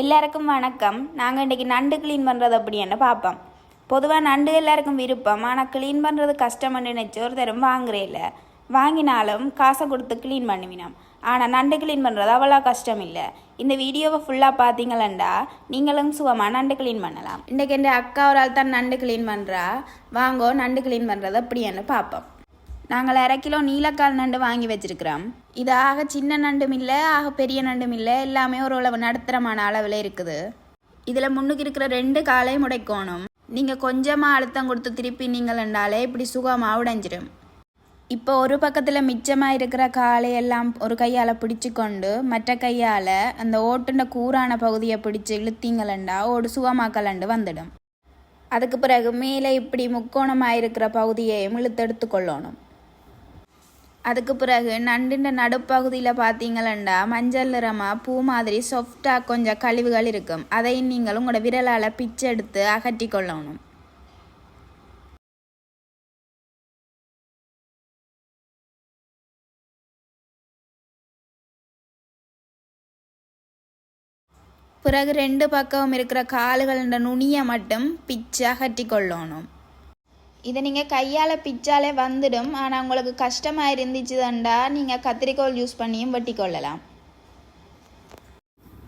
எல்லாருக்கும் வணக்கம். நாங்கள் இன்றைக்கி நண்டு க்ளீன் பண்ணுறது அப்படின்னு பார்ப்போம். பொதுவாக நண்டு எல்லாருக்கும் விருப்பம். ஆனால் க்ளீன் பண்ணுறது கஷ்டம்னு நினச்சி ஒரு தரம் வாங்குறே இல்லை வாங்கினாலும் காசை கொடுத்து க்ளீன் பண்ணுவினோம். ஆனால் நண்டு க்ளீன் பண்ணுறது அவ்வளோ கஷ்டம் இல்லை. இந்த வீடியோவை ஃபுல்லாக பார்த்தீங்களா நீங்களும் சுகமாக நண்டு க்ளீன் பண்ணலாம். இன்றைக்கி என் அக்கா ஒரு ஆள் தான் நண்டு க்ளீன் பண்ணுறா வாங்கோ நண்டு க்ளீன் பண்ணுறது அப்படின்னு பார்ப்போம். நாங்கள் அரை கிலோ நீலக்கால் நண்டு வாங்கி வச்சிருக்கிறோம். இது ஆக சின்ன நண்டும் இல்லை ஆக பெரிய நண்டும் இல்லை. எல்லாமே ஒரு அளவு நடுத்தரமான அளவில் இருக்குது. இதில் முன்னுக்கு இருக்கிற ரெண்டு காலையும் உடைக்கணும் நீங்கள் கொஞ்சமாக அழுத்தம் கொடுத்து திருப்பி நீங்களண்டாலே இப்படி சுகமாக உடைஞ்சிடும் இப்போ ஒரு பக்கத்தில் மிச்சமாக இருக்கிற காலை எல்லாம் ஒரு கையால் பிடிச்சு கொண்டு மற்ற கையால் அந்த ஓட்டுண்ட கூரான பகுதியை பிடிச்சு இழுத்தீங்களண்டா ஓடு சுகமாக்கலண்டு வந்துடும். அதுக்கு பிறகு மேலே இப்படி முக்கோணமாக இருக்கிற பகுதியையும் இழுத்தெடுத்து கொள்ளணும் அதுக்கு பிறகு நண்டுன்ற நடுப்பகுதியில் பார்த்தீங்களண்டா மஞ்சள் நிறமாக பூ மாதிரி சாஃப்டாக கொஞ்சம் கழிவுகள் இருக்கும். அதை நீங்கள் உங்களோட விரலால் பிச்சை எடுத்து அகற்றி கொள்ளணும். பிறகு ரெண்டு பக்கமும் இருக்கிற கால்கள நுனியை மட்டும் பிச்சு அகற்றி கொள்ளணும். இதை நீங்கள் கையால் பிச்சாலே வந்துடும். ஆனால் உங்களுக்கு கஷ்டமாக இருந்துச்சுதாண்டா. நீங்கள் கத்திரிக்கோல் யூஸ் பண்ணியும் வெட்டி கொள்ளலாம்.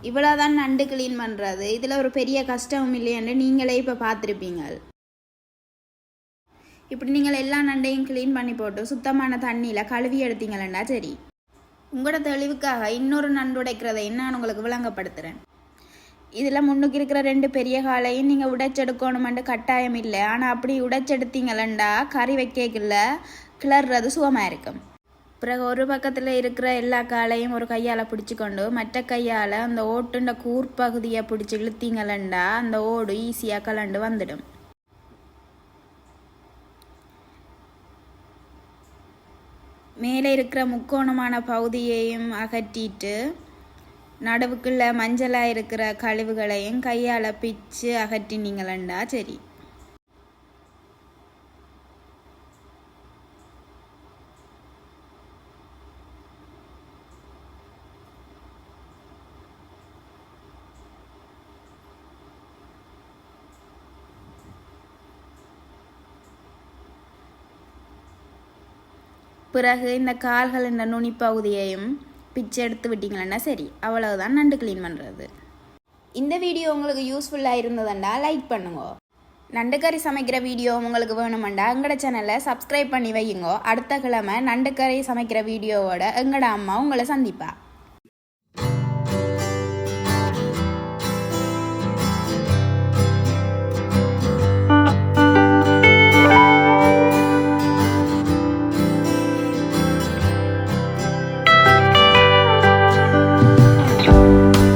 இவ்வளோதான் நண்டு க்ளீன் பண்ணுறது இதில் ஒரு பெரிய கஷ்டமும் இல்லையென்று நீங்களே இப்போ பார்த்துருப்பீங்க. இப்படி நீங்கள் எல்லா நண்டையும் க்ளீன் பண்ணி போட்டு சுத்தமான தண்ணியில் கழுவி எடுத்தீங்களா சரி. உங்களோட தெளிவுக்காக இன்னொரு நண்டு உடைக்கிறதை நான் உங்களுக்கு விளங்கப்படுத்துகிறேன் இதில் முன்னுக்கு இருக்கிற ரெண்டு பெரிய காலையும் நீங்கள் உடைச்செடுக்கணுமெண்டு கட்டாயம் இல்லை. ஆனால் அப்படி உடைச்செடுத்தீங்களண்டா கறி வைக்கல கிளறது சுகமாக இருக்கும். பிறகு ஒரு பக்கத்தில் இருக்கிற எல்லா காலையும் ஒரு கையால் பிடிச்சி கொண்டு மற்ற கையால் அந்த ஓட்டுண்ட கூர்ப்பகுதியை பிடிச்சி இழுத்தீங்களண்டா அந்த ஓடு ஈஸியாக கலண்டு வந்துடும். மேலே இருக்கிற முக்கோணமான பகுதியையும் அகற்றிட்டு நடுவுக்குள்ள மஞ்சளாக இருக்கிற கழிவுகளையும் கையால் பிச்சு அகற்றினீங்களண்டா சரி. பிறகு இந்த கால்கள் இந்த நுனிப்பகுதியையும் பிச்சை எடுத்து விட்டிங்களேன்னா சரி அவ்வளவுதான் நண்டு க்ளீன் பண்ணுறது இந்த வீடியோ உங்களுக்கு யூஸ்ஃபுல்லாக இருந்ததுண்டா லைக் பண்ணுங்க. நண்டு கறி சமைக்கிற வீடியோ உங்களுக்கு வேணுமெண்டா எங்களோட சேனலை சப்ஸ்கிரைப் பண்ணி வையுங்கோ. அடுத்த கிழமை நண்டு கறி சமைக்கிற வீடியோவோட எங்களோட அம்மா உங்களை சந்திப்பா.